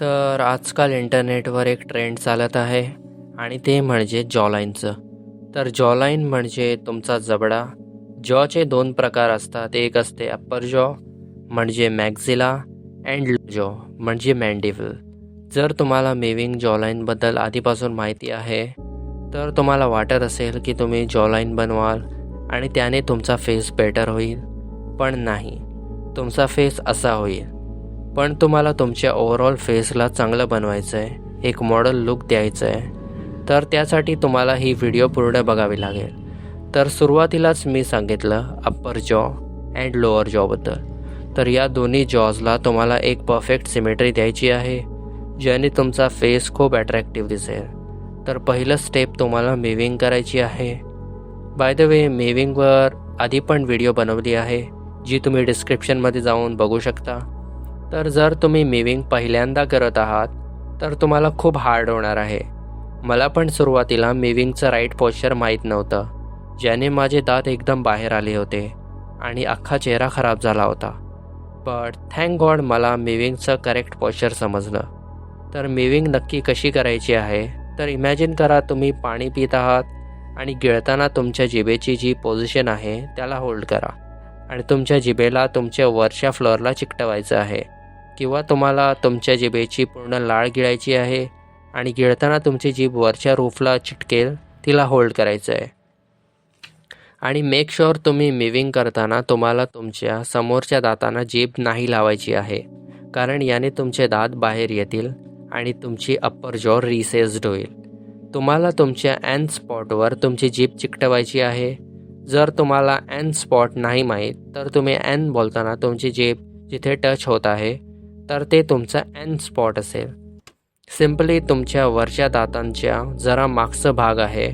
तर आजकाल इंटरनेटवर एक ट्रेंड चालत आहे आणि ते म्हणजे जॉलाईनचं तर जॉलाईन म्हणजे तुमचा जबडा जॉचे दोन प्रकार असतात. एक असते अप्पर जॉ म्हणजे मॅक्झिला अँड जॉ म्हणजे मॅन्डिव्हल जर तुम्हाला मेविंग जॉलाईनबद्दल आधीपासून माहिती आहे तर तुम्हाला वाटत असेल की तुम्ही जॉलाईन बनवाल आणि त्याने तुमचा फेस बेटर होईल. पण नाही. तुमचा फेस असा होईल. पण तुम्हाला तुमच्या ओव्हरऑल फेसला चांगलं बनवायचं आहे एक मॉडल लुक द्यायचं आहे तर त्यासाठी तुम्हाला ही व्हिडिओ पूर्ण बघावी लागेल. तर सुरुवातीलाच मी सांगितलं अप्पर जॉ अँड लोअर जॉबद्दल तर या दोन्ही जॉजला तुम्हाला एक परफेक्ट सिमेट्री द्यायची आहे ज्याने तुमचा फेस खूप अट्रॅक्टिव्ह दिसेल. तर पहिलं स्टेप तुम्हाला मेविंग करायची आहे. बाय द वे मेविंगवर आधी पण व्हिडिओ बनवली आहे जी तुम्ही डिस्क्रिप्शनमध्ये जाऊन बघू शकता. तर जर तुम्ही मिविंग पहिल्यांदा करत आहात तर तुम्हाला खूप हार्ड होणार आहे. मला पण सुरुवातीला मिविंगचं राईट पोश्चर माहीत नव्हतं ज्याने माझे दात एकदम बाहेर आले होते आणि अख्खा चेहरा खराब झाला होता. बट थँक गॉड मला मिविंगचं करेक्ट पोश्चर समजलं. तर मिविंग नक्की कशी करायची आहे तर इमॅजिन करा तुम्ही पाणी पित आहात आणि गिळताना तुमच्या जिबेची जी पोझिशन आहे त्याला होल्ड करा. आणि तुमच्या जिबेला तुमच्या वरच्या फ्लोअरला चिकटवायचं आहे. किंवा तुम्हाला तुमच्या जिभेची पूर्ण लाळ गिळायची आहे आणि गिळताना तुमची जीभ वरच्या रूफला चिटकेल तिला होल्ड करायचं आहे. आणि मेक शुअर तुम्ही मिविंग करताना तुम्हाला तुमच्या समोरच्या दातांना जीभ नाही लावायची आहे कारण याने तुमचे दात बाहेर येतील आणि तुमची अप्पर जॉ रिसेस्ड होईल. तुम्हाला तुमच्या एन स्पॉटवर तुमची जीभ चिकटवायची आहे. जर तुम्हाला एन स्पॉट नाही माहीत तर तुम्ही एन बोलताना तुमची जीभ जिथे टच होत आहे तर ते तुमचं एन स्पॉट असेल. सिम्पली तुमच्या वरच्या दातांच्या जरा मागचं भाग आहे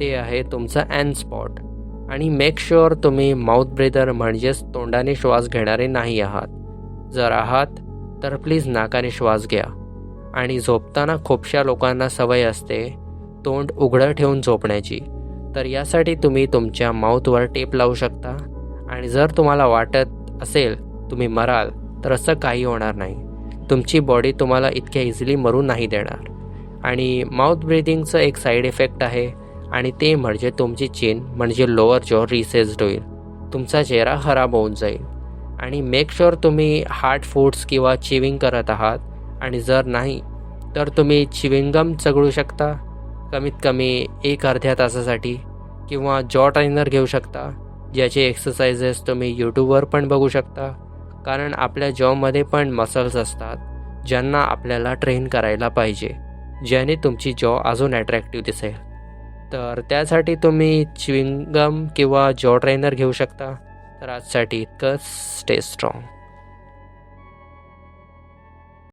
ते आहे तुमचा एन स्पॉट आणि मेक शुअर तुम्ही माउथ ब्रेदर म्हणजेच तोंडाने श्वास घेणारे नाही आहात. जर आहात तर प्लीज नाकाने श्वास घ्या. आणि झोपताना खूपशा लोकांना सवय असते तोंड उघडं ठेवून झोपण्याची. तर यासाठी तुम्ही तुमच्या माउथवर टेप लावू शकता. आणि जर तुम्हाला वाटत असेल तुम्ही मराल तर असं काही होणार नाही. तुमची बॉडी तुम्हाला इतक्या इझिली मरू नाही देणार. आणि माउथ ब्रिदिंगचं एक साईड इफेक्ट आहे आणि ते म्हणजे तुमची चेन म्हणजे लोअर जॉ रिसेस्ड होईल. तुमचा चेहरा खराब होऊन जाईल. आणि मेक शुअर तुम्ही हार्ड फूड्स किंवा चिविंग करत आहात. आणि जर नाही तर तुम्ही चिविंगम चगळू शकता. कमीत कमी एक अर्ध्या तासासाठी किंवा जॉ ट्रेनर घेऊ शकता. ज्याचे एक्सरसाइजेस तुम्ही यूट्यूबवर पण बघू शकता. कारण आपल्या जॉमध्ये पण मसल्स असतात ज्यांना आपल्याला ट्रेन करायला पाहिजे ज्याने तुमची जॉ अजून ॲट्रॅक्टिव्ह दिसेल. तर त्यासाठी तुम्ही चिविंगम किंवा जॉ ट्रेनर घेऊ शकता. तर आजसाठी इतकंच. Stay strong